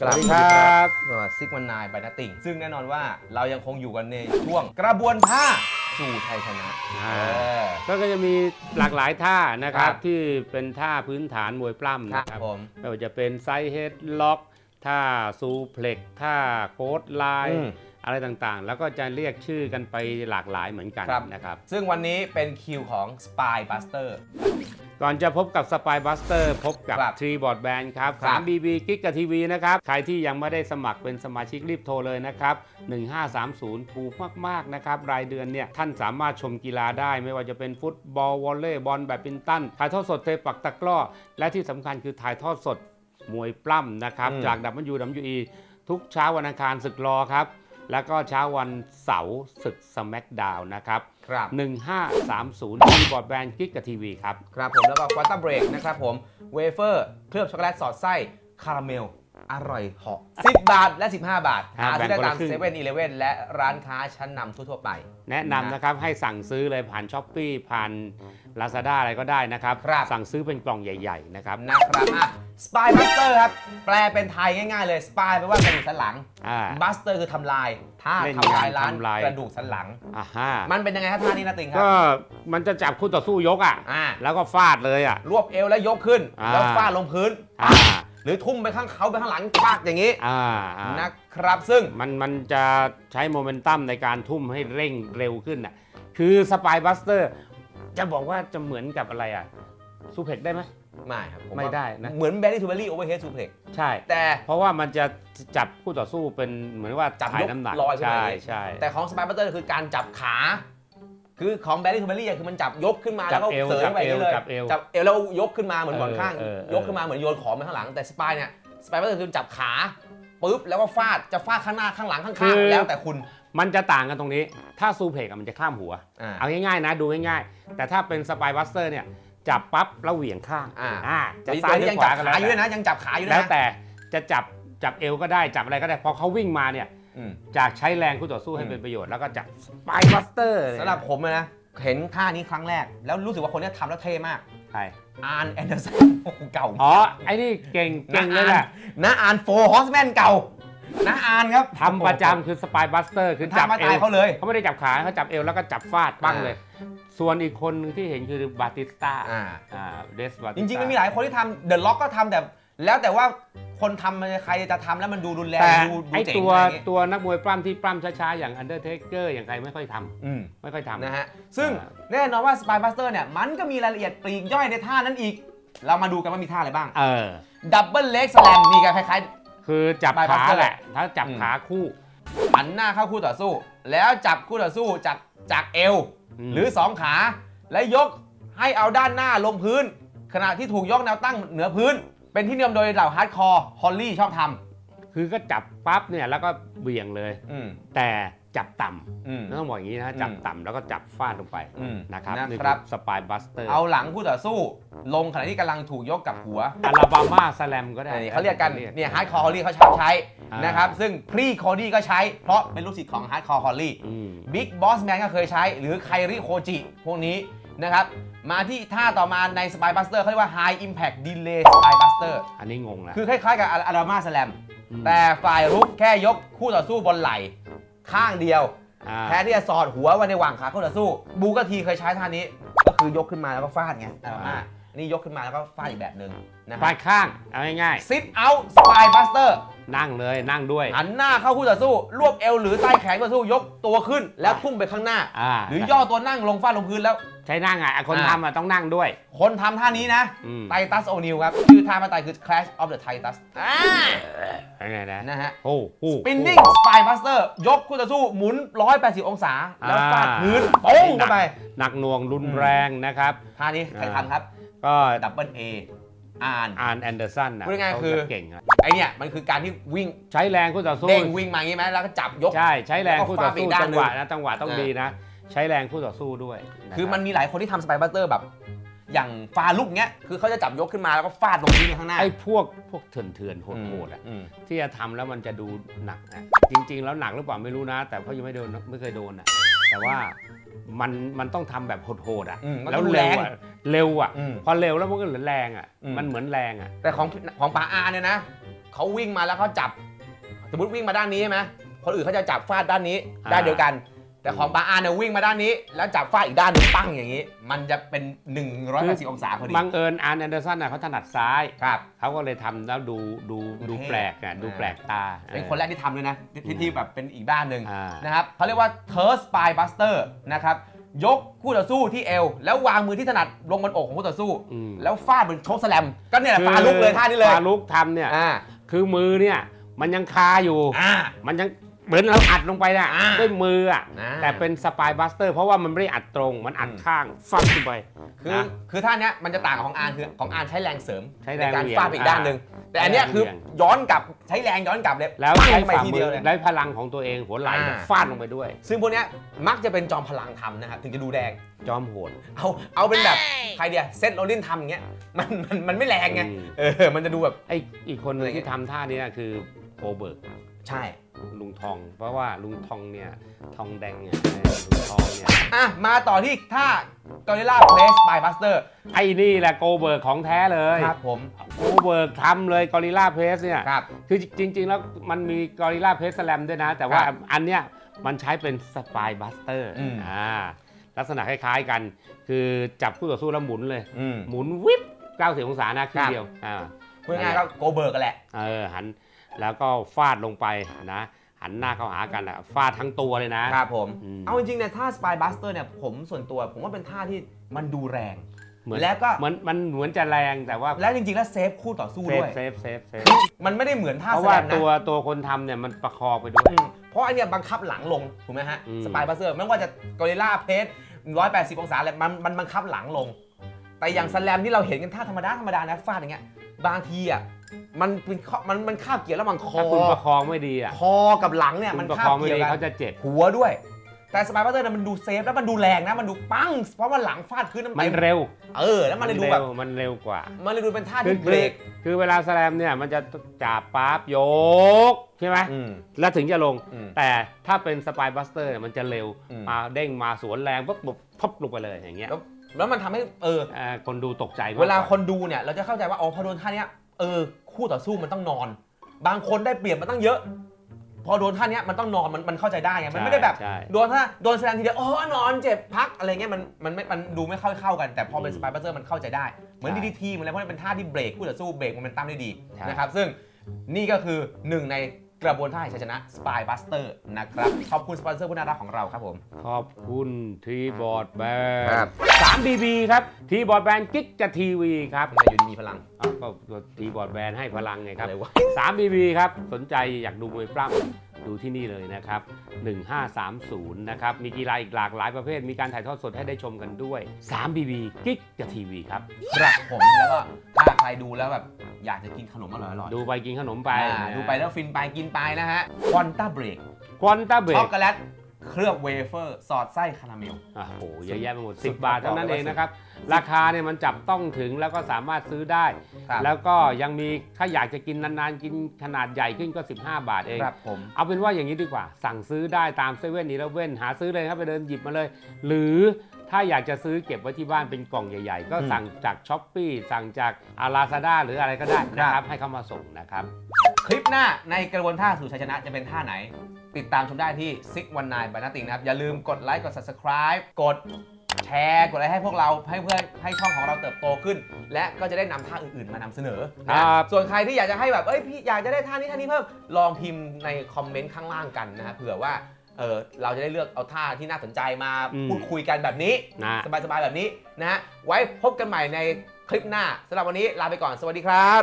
สวัสดีครับซิกมันนายบายนัตติงซึ่งแน่นอนว่าเรายังคงอยู่กันในช่วงกระบวนท่าสู่ชัยชนะเออ ก็ก็จะมีหลากหลายท่านะครับ ครับที่เป็นท่าพื้นฐานมวยปล้ำครับนะครับผม ไม่ว่าจะเป็นไซด์เฮดล็อก ท่าซูเพล็กท่าโคดไลอืน์มอะไรต่างๆ แล้วก็จะเรียกชื่อกันไปหลากหลายเหมือนกันครับนะครับ ซึ่งวันนี้เป็นคิวของ Spy Buster ก่อนจะพบกับ Spy Buster พบกับครับทรีบอร์ดแบนครับครับ 3BB กิกกับทีวีนะครับ ใครที่ยังไม่ได้สมัครเป็นสมาชิกรีบโทรเลยนะครับ 1530 ถูกมาก ๆ นะครับ รายเดือนเนี่ย ท่านสามารถชมกีฬาได้ ไม่ว่าจะเป็นฟุตบอลวอลเลย์บอลแบดมินตัน ถ่ายทอดสดเทปักตะกร้อ และที่สำคัญคือถ่ายทอดสด มวยปล้ำนะครับอืมจาก WWE ทุกเช้าวันอังคารศึกรอครับ แล้วก็เช้าวันเสาร์ศึกสมักดาวนะครับครับ1530ทีบอร์ดแบนกิกกับทีวีครับ ครับผมแล้วก็ควอเตอร์เบรกนะครับผมเวเฟอร์เคลือบช็อกโกแลตสอดไส้คาราเมล อร่อยเหาะ10 บาทและ 15 บาทครัหาบซื้อได้แบ่งคนละตามครึ่งเซเว่นอีเลเว่นและร้านค้าชั้นนำทั่วๆไป แนะนำนะครับให้สั่งซื้อเลยผ่านช้อปปีผ่าน Lazada อะไรก็ได้นะครับ ครับ สั่งซื้อเป็นกล่องใหญ่ ๆ นะครับนะครับอะ Spy Buster ครับ แปลเป็นไทยง่ายๆเลย Spy แปลว่ากระดูกสันหลังอ่า Buster คือทำลาย ถ้าเล่นทำลายล้านทำลาย กระดูกสันหลัง อ่าฮะมันเป็นยังไงครับท่านี้นะติงครัก็บมันจะจับคู่ต่อสู้ยกอะอ่าแล้วก็ฟาดเลยอะ รวบเอวแล้วยกขึ้น อ่า แล้วฟาดลงพื้น อ่า หรือทุ่มไปข้างเขาไปข้างหลังปากอย่างนี้อ่าอ่านะครับ ซึ่งมันมันจะใช้โมเมนตัมในการทุ่มให้เร่งเร็วขึ้นอะคือสปายบัสเตอร์จะบอกว่าจะเหมือนกับอะไรอะซูเพกได้ไหม ไม่ครับผว่าไม่ได้นะ เหมือนแบลลี่ทูเบลลี่โอเวอร์เฮดซูเพล็กใช่ แต่ เพราะว่ามันจะจับคู่ต่อสู้เป็นเหมือนว่าจับถ่ายยกน้ำหนักลอยขึ้นมาใช่อย่างงี้ ใช่แต่ของสปายบัตเตอร์คือการจับขา คือของแบลลี่ทูเบลลี่คือมันจับยกขึ้นมาจัแล้วบก็เอวเสยไปอย่างนี้เลยจับเอวจับเอวแล้วยกขึ้นมาเหมือนบอลข้าง เออเออเออ ยกขึ้นมาเหมือนโยนของไปข้างหลังแต่สปายเนี่ยสปายบัตเตอร์คือจับขาปุ๊บแล้วก็ฟาดจะฟาดข้างหน้าข้างหลังข้างๆแล้วแต่คุณ มันจะต่างกันตรงนี้ ถ้าซูเพกมันจะข้ามหัว อ่าเอาง่ายๆนะดูง่ายๆ แต่ถ้าเป็นสปายบัสเตอร์เนี่ยจับปั๊บแล้วเหวี่ยงข้างอ่าจะแต่ซ้ายหรือยังขจัวาบก็ขาแล้วอยู่ด้วยแต่นะยังจับขาอยู่ด้วแล้วยนะแต่จะจับจับเอวก็ได้จับอะไรก็ได้พอเขาวิ่งมาเนี่ย อืม จากใช้แรงคู่ต่อสู้ให้อืมเป็นประโยชน์แล้วก็จับสปายบัสเตอร์สำหรับผมเลยนะ เห็นท่านี้ครั้งแรก แล้วรู้สึกว่าคนเนี้ยทำแล้วเท่มากใช่อาร์นแอนเดอร์สันโอ้โหเก่าอ๋อ ไอ้นี่เก่งเก่งเลยแหละนะอาร์นโฟร์ฮอสแมนเก่านะอาร์นครับทำประจำคือสปายบัสเตอร์คือท่าจับมาเอตายวเขาเลย เขาไม่ได้จับขาเขาจับเอวแล้วก็จับฟาดปั้งอ่าเลย ส่วนอีกคนหนึงที่เห็นคือบาติสต้าอ่า อ่าเดสบาติสจต้าริงๆมันมีหลายคนที่ทำเดอะล็อกก็ทำแต่ แล้วแต่ว่าคนทำมันใครจะทำแล้วมันดูรุนแรงแต่ดูดูไอเจ๋งตัวอะไรอย่างงี้ตัวนักมวยปล้ำที่ปล้ำช้าๆ อย่างอันเดอร์เทเกอร์อย่างใครไม่ค่อยทำอืม ไม่ค่อยทำ นะฮะ ซึ่งอ่า แน่นอนว่าสปายบัสเตอร์เนี่ย มันก็มีรายละเอียดปลีกย่อยในท่านั้นอีก เรามาดูกันว่ามีท่าอะไรบ้าง เออ ดับเบิลเล็กสแลมนี่ก็คล้าย คือจับ Spy ขา Buster แหละ ถ้าจับอืม ขาคู่ ๆหันหน้าเข้าคู่ต่อสู้ แล้วจับคู่ต่อสู้จากจากเอวมหรือ 2 ขา และยกให้เอาด้านหน้าลงพื้น ขณะที่ถูกยกแนวตั้งเหนือพื้น เป็นที่นิยมโดยเหล่าฮาร์ดคอร์ฮอลลี่ชอบทคือก็จับปั๊บเนี่ยแล้วก็เบี่ยงเลยำอืมแต่จับต่อืมำต้องบอกอย่างนี้นะจับอืมต่ำแล้วก็จับฟาดลงไปอืมนะครับนะนี่ครับสปายบัสเตอร์เอาหลังคู่ต่อสู้ ลงขณะที่กำลังถูกยกกับหัวอาราบามาสแลมก็ได้นี่เขาเรียกกันเนี่ยฮาร์ดคอร์ฮอลลี่เขาชอบใช้อ่านนะครับซึ่งพรีโคดี้ก็ใช้เพราะเป็นลูกศิษย์ของฮาร์ดคอร์ฮอลลี่ อืม บิ๊กบอสแมนก็เคยใช้ หรือไคริโคจิ พวกนี้ นะครับ มาที่ท่าต่อมาใน Spy Buster เขาเรียกว่า High Impact Delay Spy Buster อันนี้งงนะคือคล้ายๆกับอารามาสแลมมแต่ฝ่ายรุกแค่ยกคู่ต่อสู้บนไหล่ข้างเดียว อ่าแทนที่จะสอดหัวไว้ในหว่างขาคู่ต่อสู้ บูกาทีเคยใช้ท่านี้ ก็คือยกขึ้นมาแล้วก็ฟาดไงอารามานี่ยกขึ้นมาแล้วก็ฟาดอีกแบบหนึ่งนะคฟารับดข้าง เอาง่ายซิทเอาสปายบัสเตอร์ๆ นั่งเลยนั่งด้วย หันหน้าเข้าคู่ต่อสู้ รวบเอวหรือใต้แขนคู่ต่อสู้ยกตัวขึ้นแล้วทุ่มไปข้างหน้า อ่าหรือย่อตัวนั่งลงฟาดลงพื้นแล้ว ใช้นั่งอะอะคนอ่า ทำอะต้องนั่งด้วย คนทำท่านี้นะอืม ไทตัสโอนิลครับ ชื่อท่ามาตายคือ Clash of the Titus อ่ายังไงนะนะฮะ โอ้โห Spinning Spy Buster ยกคู่ต่อสู้หมุน 180 องศา แล้วฟาดพื้นอ่าโป้งเข้าไป หนักหน่วงรุนแรงนะครับ ท่านี้ใครอ่าทำครับ ก็ดับเบิลเออ่าน อานแอนเดอร์สันนะพูดง่ายๆเขาคือ จะเก่งอะไอเนี่ยมันคือการที่วิ่งใช้แรงคู่ต่อสู้ เด้งวิ่งมาอย่างงี้ไหมแล้วก็จับยก ใช่ ใช้แรงคู่ต่อสู้แล้วก็ฟาดไปอีกด้านจังหวะหนึ่งนะจังหวะต้องอ่าดีนะ ใช้แรงคู่ต่อสู้ด้วยะคือรับมันมีหลายคนที่ทำ Spy Buster แบบ อย่างฟาลุกเนี้ย คือเขาจะจับยกขึ้นมาแล้วก็ฟาดลงพื้นข้างหน้าไอ้พวกพวกเถื่อนเถื่อนๆโหดๆอะอืมที่จะทำแล้วมันจะดูหนักอะจริง ๆ แล้วหนักหรือเปล่าไม่รู้นะ แต่เขายังไม่โดนไม่เคยโดนอะแต่ว่ามันมันต้องทำแบบโหดๆอะอืมมันแล้วต้องเร็แรวงอะเร็วอะอืมพอเร็วแล้วมันก็เหลือแรงอะอืม มันเหมือนแรงอะ แต่ของของป๋าอาเนี่ยนะเขาวิ่งมาแล้วเขาจับ สมมติวิ่งมาด้านนี้ใช่ไหมคนอื่นเขาจะจับฟาดด้านนี้อ่า ด้านเดียวกัน แต่ของปาอานเนี่ยวิ่งมาด้านนี้ แล้วจับฟาดอีกด้านหนึงปั้งอย่างนี้ มันจะเป็น 180องศาพอดีบังเอิญอาร์นแอนเดอร์สันน่ะเขาถนัดซ้ายครับ เขาก็เลยทำแล้วดูดูดูดูเท่ แปลกอะดูอ่าแปลกตาเป็นคนแรกที่ทำเลยนะที่ที่ที่แบบเป็นอีกด้านหนึ่ง อ่า นะครับเขาเรียกว่า t u r s p y Buster นะครับ ยกคู่ต่อสู้ที่เอว แล้ววางมือที่ถนัดลงบนอกของคู่ต่อสู้ อืม แล้วฟาดบนโชกสแลม ก็เนี่ยแหละฟาลุกเลยท่านี้เลยฟาลุกทำเนี่ย อ่า คือมือเนี่ยมันยังคาอยู่ อ่า มันยัง เหมือนเราอัดลงไปน่ะอ่าด้วยมืออะอ่า แต่เป็นสปายบัสเตอร์ เพราะว่ามันไม่ได้อัดตรงมันอัดอืมข้างฟัดขึ้นไปคือนะ คือท่าเนี้ยมันจะต่างกับของอานคือของอานใช้แรงเสริมใช้แรในงการเหวี่ยงฟาดไปอีกด้านหนึ่งแต่อันเนี้ยใช้แรงคือเหวี่ยง ย้อนกลับใช้แรงย้อนกลับเลยแล้วปั้งใช้ไปฝ่าทีมืเดียวอเลย ได้พลังของตัวเองหัวไหล่เนี่ยอ่า ฟาดลงไปด้วย ซึ่งพวกเนี้ยมักจะเป็นจอมพลังทำนะครับถึงจะดูแรงจอมโหด เอาเอาเป็นแบบใครเดียเซนโรลินทำอย่างเงี้ยมันมันมันไม่แรงไงอืม เออมันจะดูแบบ ไออีกคนหนึงอะไรเงี้ที่ยทำท่านี้คือโกเบิร์ก ใช่ ลุงทอง เพราะว่าลุงทองเนี่ยทองแดงเนี่ยลุงทองเนี่ยอะ มาต่อที่ท่ากอริลลาเพลสบายบัสเตอร์ไอ้นี่แหละโกเบิร์กของแท้เลยครับผมโกเบิร์กทำเลยกอริล่าเพสเนี่ยครับคือจริง ๆ แล้วมันมีกอริล่าเพสแลมด้วยนะ แต่ว่าครับอันเนี้ยมันใช้เป็นสปายบัสเตอร์อืมอ่าลักษณะคล้ายๆกัน คือจับคู่ต่อสู้แล้วหมุนเลยอืมหมุนวิบ90องศานะครึ่ครังบเดียวอ่าพูดง่ายๆก็โกเบิร์กกันแหละเออหัน แล้วก็ฟาดลงไปนะหันหน้าเข้าหากันอะฟาดทั้งตัวเลยนะ ครับผม อืม เอาจริงๆเนี่ยท่าสปายบัสเตอร์เนี่ยผมส่วนตัว ผมว่าเป็นท่าที่มันดูแรง เหมือนแล้วก็ มันมันเหมือนจะแรงแต่ว่าและจริงๆ แล้วเซฟคู่ต่อสู้เซฟด้วย เซฟเซฟเซฟมันไม่ได้เหมือนท่าเพราะแสว่าดงนะตัวตัวคนทำเนี่ยมันประคองไปด้วย อืมเพราะอันเนี้ยบังคับหลังลง ถูกไหมฮะ อืม สปายบัสเตอร์ไม่ว่าจะกอริลลาเพส180 องศาอะไรมันมันบังคับหลังลง แต่อย่างสแลมที่เราเห็นกันท่าธรรมดาธรรมดานะฟาดอย่างเงี้ย บางทีอะมันเป็นข้อมันมันคาบเกี่ยวระหว่างคอถ้าคุณประคองไม่ดีอะคอกับหลังเนี่ยคุมันณประคาคบองไม่เกี่ยวดีกันเขาจะเจ็บ หัวด้วย แต่สปายบัสเตอร์เนี่ยมันดูเซฟแล้วมันดูแรงนะมันดูปั้งเพราะว่าหลังฟาดพื้นน้ำมันเต็มเร็วเออแล้วมันเลยดูแบบร็วมันเร็วกว่า มันเลยดูเป็นท่าคือที่เบรกคือเวลาแสลมเนี่ยมันจะจับปั๊บโยกใช่ไหมอืม แล้วถึงจะลง อืมแต่ถ้าเป็นสปายบัสเตอร์มันจะเร็วอืม มาเด้งมาสวนแรงปุ๊บปุ๊บพับลงไปเลยอย่างเงี้ย แล้ว แล้วมันทำให้เออ อ่าคนดูตกใจมกกเวลาคนดูเนี่ยเราจะเข้าใจว่าอ๋อพอโดนท่าเนี้ยเออคู่ต่อสู้มันต้องนอน บางคนได้เปรียบมันตั้งเยอะ พอโดนท่าเนี้ยมันต้องนอนมันมันเข้าใจได้ไงมันไม่ได้แบบ ใช่ โดนท่าโดนแสดงทีเดียวอ๋อนอนเจ็บพักอะไรเงี้ยมันมันไม่มันดูไม่ค่อยเข้ากัน แต่พอเป็นสปายบัสเตอร์มันเข้าใจได้ เหมือนใช่ DDT เหมือนอะไรพวกนี้เป็นท่าที่เบรกคู่ต่อสู้เบรกโมเมนตัมได้ดีใช่ นะครับซึ่งนี่ก็คือหนึ่งใน กระบวนท่าแห่งชัยชนะ Spy Buster นะครับ ขอบคุณสปอนเซอร์ผู้น่ารักของเราครับผมขอบคุณทีบอร์ดแบครันบสามบีบีครับ ทีบอร์ดแบนกิ๊กจะทีวีครับ ทำไมอยู่ดีมีพลังอ้าวก็ทีบอร์ดแบนให้พลังไงครับอะไรวะ3 BB ครับ สนใจอยากดูมวยปล้ำดูที่นี่เลยนะครับ 1530 นะครับ มีกีฬาอีกหลากหลายประเภท มีการถ่ายทอดสดให้ได้ชมกันด้วย3 BB กิ๊กกับทีวีครับ ครับผมแล้วก็ถ้าใครดูแล้วแบบอยากจะกินขนมอร่อยๆดูไปกินขนมไปอ่าดูไปแล้วฟินไปกินไปนะฮะควอนต้าเบรกควอนต้าเบรช็อกกโกแลต เคลือบเวเฟอร์สอดไส้คาราเมล โอ้โหเยอะแยะไปหมดสุด10 บาทเท่านั้นบอกเลยเองว่านะครับ ราคาเนี่ยมันจับต้องถึงแล้วก็สามารถซื้อได้ ครับแล้วก็ยังมีถ้าอยากจะกินนานๆ กินขนาดใหญ่ขึ้นก็ 15 บาทเอง ครับผม เอาเป็นว่าอย่างนี้ดีกว่า สั่งซื้อได้ตามเซเว่นอีเลฟเว่นหาซื้อเลยครับไปเดินหยิบมาเลย หรือถ้าอยากจะซื้อเก็บไว้ที่บ้านเป็นกล่องใหญ่ ๆ ก็อืมสั่งจากช้อปปีสั่งจากอาราซาด้าหรืออะไรก็ได้นะคครัรับ บให้เขามาส่งนะครับ คลิปหน้าในกระบวนท่าสู่ชัยชนะจะเป็นท่าไหน ติดตามชมได้ที่6 1 9 b a n a t i n g นะครับ อย่าลืมกดไลค์กด subscribe กดแชร์กดอะไรให้พวกเราให้เพื่อให้ช่องของเราเติบโตขึ้น และก็จะได้นำท่าอื่นๆมานำเสนอนะครับ ส่วนใครที่อยากจะให้แบบเอ้ยพี่อยากจะได้ท่านี้ท่านี้เพิ่มลองพิมพ์ในคอมเมนต์ข้างล่างกันนะฮะเผื่อว่าเออเราจะได้เลือกเอาท่าที่น่าสนใจมาอืม พูดคุยกันแบบนี้ นะ สบายๆ แบบนี้นะฮะ ไว้พบกันใหม่ในคลิปหน้าสำหรับวันนี้ลาไปก่อน สวัสดีครับ